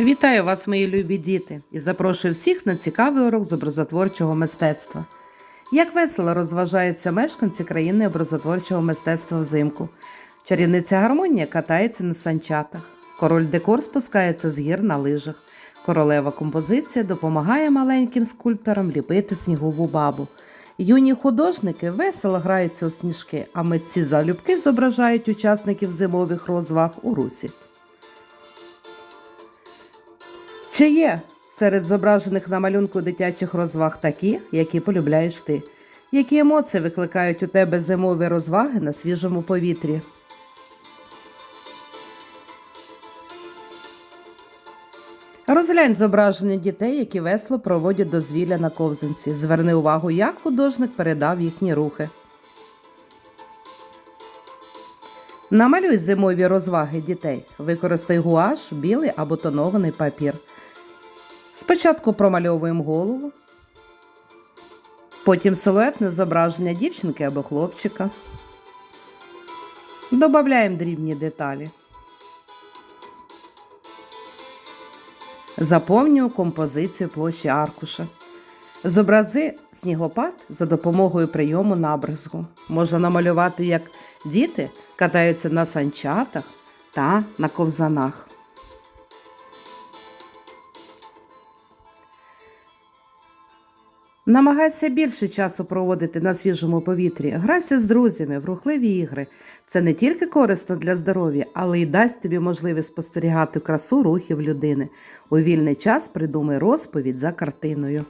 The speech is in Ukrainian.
Вітаю вас, мої любі діти, і запрошую всіх на цікавий урок з образотворчого мистецтва. Як весело розважаються мешканці країни образотворчого мистецтва взимку. Чарівниця гармонія катається на санчатах. Король декор спускається з гір на лижах. Королева композиція допомагає маленьким скульпторам ліпити снігову бабу. Юні художники весело граються у сніжки, а митці залюбки зображають учасників зимових розваг у русі. Чи є серед зображених на малюнку дитячих розваг такі, які полюбляєш ти? Які емоції викликають у тебе зимові розваги на свіжому повітрі? Розглянь зображення дітей, які весло проводять дозвілля на ковзанці. Зверни увагу, як художник передав їхні рухи. Намалюй зимові розваги дітей. Використай гуаш, білий або тонований папір. Спочатку промальовуємо голову, потім силуетне зображення дівчинки або хлопчика. Добавляємо дрібні деталі. Заповнюю композицію площі аркуша. Зобрази снігопад за допомогою прийому набризгу. Можна намалювати, як діти катаються на санчатах та на ковзанах. Намагайся більше часу проводити на свіжому повітрі. Грайся з друзями в рухливі ігри. Це не тільки корисно для здоров'я, але й дасть тобі можливість спостерігати красу рухів людини. У вільний час придумай розповідь за картиною.